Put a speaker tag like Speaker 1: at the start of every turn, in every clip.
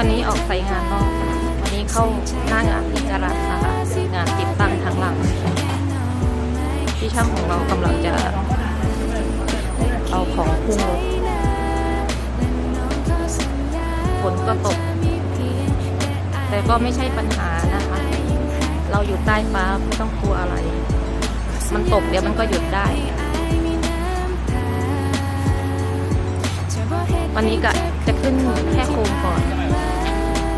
Speaker 1: วันนี้ออกใส่งานนอกวันนี้เข้าหน้างานที่จรัสนะคะงานติดตั้งทางหลัง ที่ช่างของเรากำลังจะเอาของพุ่งรถฝนก็ตก แต่ก็ไม่ใช่ปัญหานะคะ เราอยู่ใต้ฟ้าไม่ต้องกลัวอะไร มันตกเดี๋ยวมันก็หยุดได้ วันนี้ก็จะขึ้นแค่โครงก่อน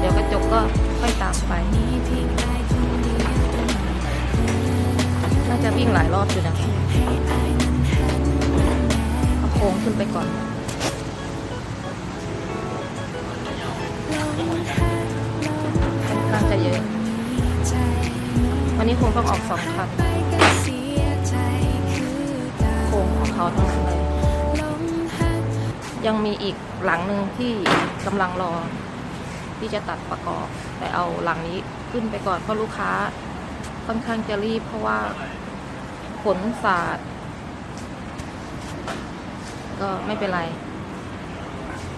Speaker 1: เดี๋ยวกระจกก็ค่อยตามไป น่าจะวิ่งหลายรอบอยู่นะเอาโค้งขึ้นไปก่อนค่อนข้างจะเยอะ วันนี้คงต้องออกสองคันโครงของเขาทั้งนั้นเลยยังมีอีกหลังหนึ่งที่กำลังรอ ที่จะตัดประกอบ แต่เอาหลังนี้ขึ้นไปก่อนเพราะลูกค้าค่อนข้างจะรีบเพราะว่าฝนสาดก็ไม่เป็นไร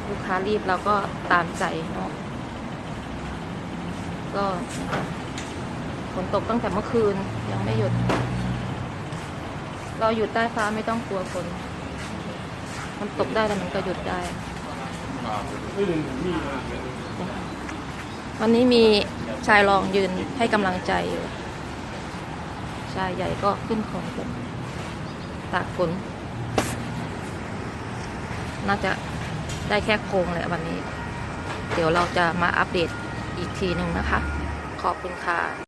Speaker 1: ลูกค้ารีบเราก็ตามใจเนาะก็ฝนตกตั้งแต่เมื่อคืนยังไม่หยุด เราอยู่ใต้ฟ้าไม่ต้องกลัวฝน มันตกได้แต่มันก็หยุดได้ วันนี้มีชายรองยืนให้กำลังใจอยู่ ชายใหญ่ก็ขึ้นของผมตากฝน น่าจะได้แค่โครงแหละวันนี้ เดี๋ยวเราจะมาอัปเดตอีกทีหนึ่งนะคะ ขอบคุณค่ะ